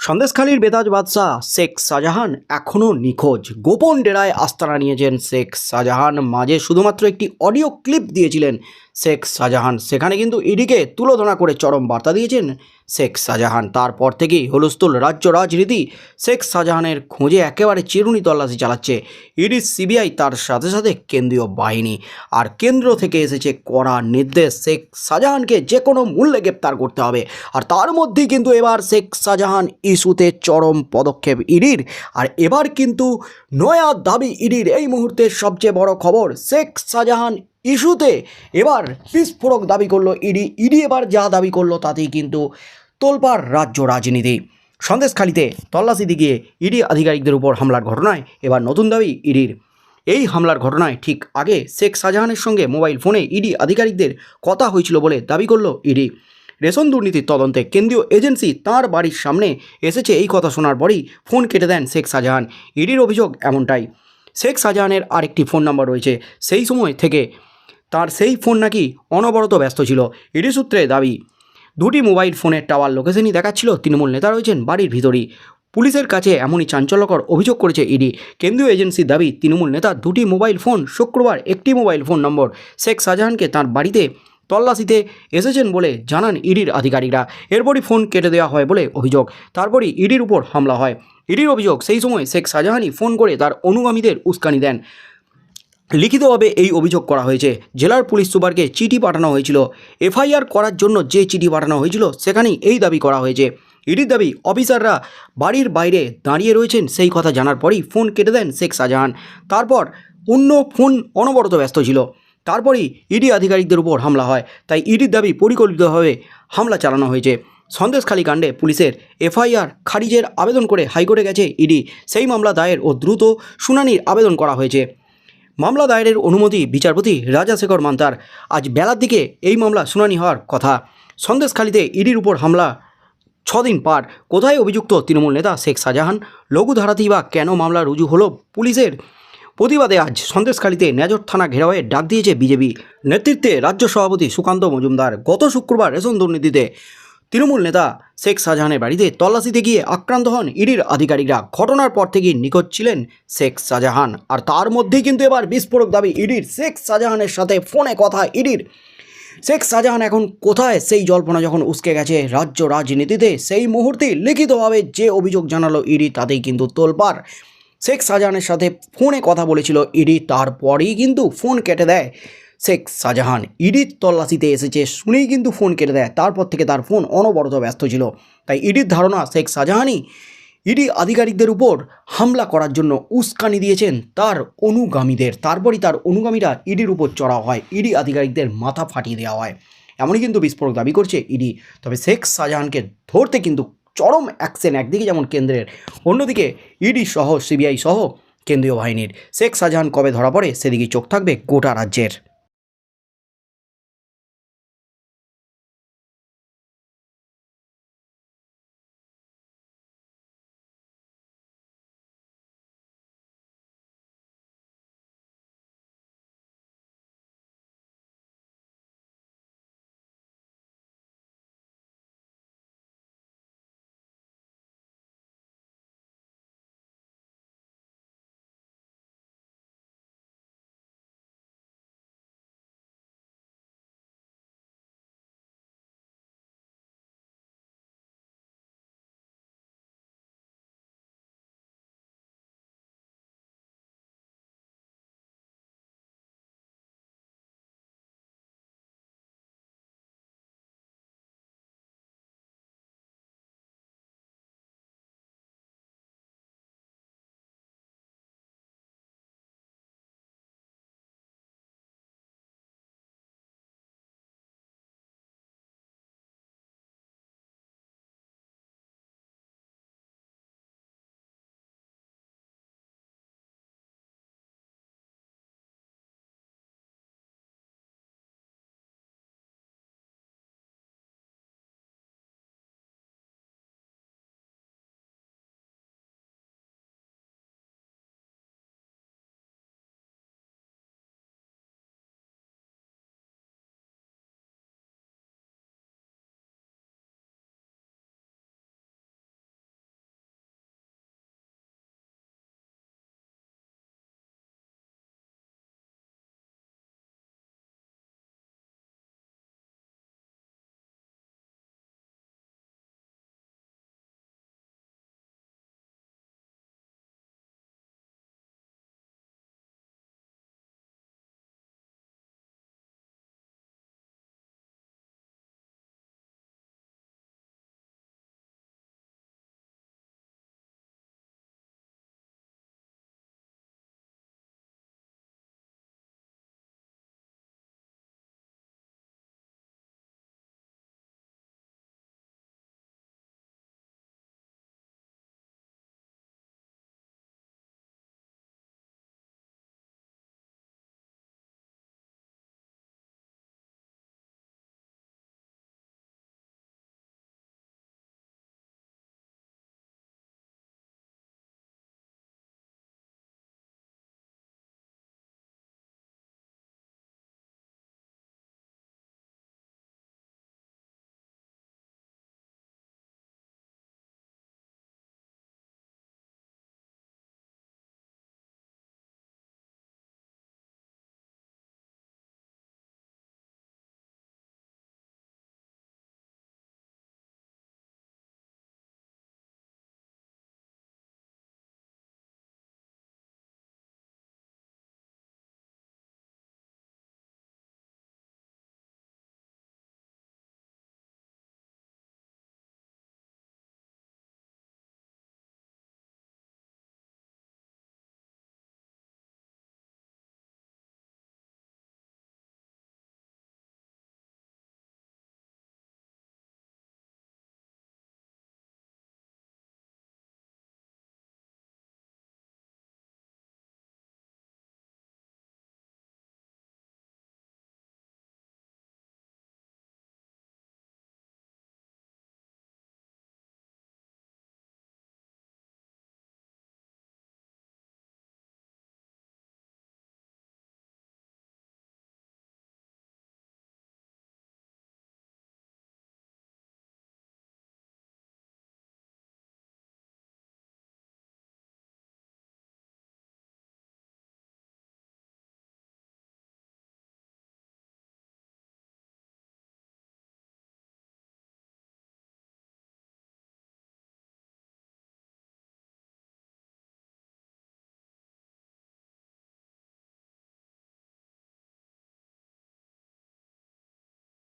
সন্দেশখালীর বেতাজ বাদশাহ শেখ শাহজাহান এখনও নিখোঁজ। গোপন ডেরায় আস্তানা নিয়েছেন শেখ শাহজাহান। মাঝে শুধুমাত্র একটি অডিও ক্লিপ দিয়েছিলেন শেখ শাহজাহান। সেখানে কিন্তু ইডিকে তুলোধনা করে চরম বার্তা দিয়েছেন শেখ শাহজাহান। তারপর থেকেই হুলস্থুল রাজ্য রাজনীতি শেখ শাহজাহানের খোঁজে একেবারে চিরুনি তল্লাশি চালাচ্ছে। ইডি, সিবিআই তার সাথে সাথে কেন্দ্রীয় বাহিনী। আর কেন্দ্র থেকে এসেছে কড়া নির্দেশ, শেখ শাহজাহানকে যে কোনো মূল্যে গ্রেপ্তার করতে হবে। আর তার মধ্যেই কিন্তু এবার শেখ শাহজাহান ইস্যুতে চরম পদক্ষেপ ইডির। আর এবার কিন্তু নয়া দাবি ইডির। এই মুহূর্তের সবচেয়ে বড় খবর, শেখ শাহজাহান ইস্যুতে এবার বিস্ফোরক দাবি করল ইডি ইডি এবার যা দাবি করল তাতেই কিন্তু তোলপাড় রাজ্য রাজনীতি। সন্দেশখালিতে তল্লাশি গিয়ে ইডি আধিকারিকদের উপর হামলার ঘটনায় এবার নতুন দাবি ইডির। এই হামলার ঘটনায় ঠিক আগে শেখ শাহজাহানের সঙ্গে মোবাইল ফোনে ইডি আধিকারিকদের কথা হয়েছিল বলে দাবি করল ইডি। রেশন দুর্নীতির তদন্তে কেন্দ্রীয় এজেন্সি তার বাড়ির সামনে এসেছে এই কথা শোনার পরেই ফোন কেটে দেন শেখ শাহজাহান। ইডির অভিযোগ এমনটাই। শেখ শাহজাহানের আরেকটি ফোন নাম্বার রয়েছে সেই সময় থেকে তার সেই ফোন নাকি অনবরত ব্যস্ত ছিল ইডি সূত্রে দাবি। দুটি মোবাইল ফোনের টাওয়ার লোকেশনই দেখাচ্ছিল তৃণমূল নেতা রয়েছেন বাড়ির ভিতরেই। পুলিশের কাছে এমনই চাঞ্চল্যকর অভিযোগ করেছে ইডি। কেন্দ্রীয় এজেন্সির দাবি, তৃণমূল নেতা দুটি মোবাইল ফোন, শুক্রবার একটি মোবাইল ফোন নম্বর, শেখ শাহজাহানকে তার বাড়িতে তল্লাশিতে এসেছেন বলে জানান ইডির আধিকারিকরা। এরপরই ফোন কেটে দেওয়া হয় বলে অভিযোগ। তারপরই ইডির উপর হামলা হয়। ইডির অভিযোগ, সেই সময় শেখ শাহজাহানই ফোন করে তার অনুগামীদের উস্কানি দেন। লিখিতভাবে এই অভিযোগ করা হয়েছে। জেলার পুলিশ সুপারকে চিঠি পাঠানো হয়েছিল। এফআইআর করার জন্য যে চিঠি পাঠানো হয়েছিল, সেখানেই এই দাবি করা হয়েছে। ইডির দাবি, অফিসাররা বাড়ির বাইরে দাঁড়িয়ে রয়েছেন, সেই কথা জানার পরই ফোন কেটে দেন শেখ শাহজাহান। তারপর অন্য ফোন অনবরত ব্যস্ত ছিল। তারপরই ইডি আধিকারিকদের উপর হামলা হয়। তাই ইডির দাবি পরিকল্পিতভাবে হামলা চালানো হয়েছে। সন্দেশখালী কাণ্ডে পুলিশের এফআইআর খারিজের আবেদন করে হাইকোর্টে গেছে ইডি। সেই মামলা দায়ের ও দ্রুত শুনানির আবেদন করা হয়েছে। মামলা দায়েরের অনুমতি বিচারপতি রাজাশেখর মান্তার। আজ বেলার দিকে এই মামলা শুনানি হওয়ার কথা। সন্দেশখালীতে ইডির উপর হামলা, ছদিন পার। কোথায় অভিযুক্ত তৃণমূল নেতা শেখ শাহজাহান? লঘু ধারাতেই বা কেন মামলা রুজু হলো পুলিশের? প্রতিবাদে আজ সন্দেশখালীতে নেজর থানা ঘেরাওয়ে ডাক দিয়েছে বিজেপি। নেতৃত্বে রাজ্য সভাপতি সুকান্ত মজুমদার গত শুক্রবার রেশন দুর্নীতিতে তৃণমূল নেতা শেখ শাহজাহানের বাড়িতে তল্লাশিতে গিয়ে আক্রান্ত হন ইডির আধিকারিকরা। ঘটনার পর থেকেই নিখোঁজ ছিলেন শেখ শাহজাহান। আর তার মধ্যেই কিন্তু এবার বিস্ফোরক দাবি ইডির শেখ শাহজাহানের সাথে ফোনে কথা ইডির। শেখ শাহজাহান এখন কোথায়? সেই জল্পনা যখন উস্কে গেছে রাজ্য রাজনীতিতে, সেই মুহূর্তে লিখিতভাবে যে অভিযোগ জানালো ইডি তাতেই কিন্তু তোলপাড়। শেখ শাহজাহানের সাথে ফোনে কথা বলেছিল ইডি, তারপরেই কিন্তু ফোন কেটে দেয়। শেখ শাহজাহান। ইডির তল্লাশিতে এসেছে, শুনেই কিন্তু ফোন কেটে দেয়। তারপর থেকে তার ফোন অনবরত ব্যস্ত ছিল। তাই ইডির ধারণা, শেখ শাহজাহানই ইডি আধিকারিকদের উপর হামলা করার জন্য উস্কানি দিয়েছেন তার অনুগামীদের। তারপরই তার অনুগামীরা ইডির উপর চড়া হয়, ইডি আধিকারিকদের মাথা ফাটিয়ে দেওয়া হয়। এমনই কিন্তু বিস্ফোরক দাবি করছে ইডি। তবে শেখ শাহজাহানকে ধরতে কিন্তু চরম অ্যাকশন একদিকে যেমন কেন্দ্রের, অন্যদিকে ইডি সহ, সিবিআই সহ কেন্দ্রীয় বাহিনীর। শেখ শাহজাহান কবে ধরা পড়ে সেদিকে চোখ থাকবে গোটা রাজ্যের।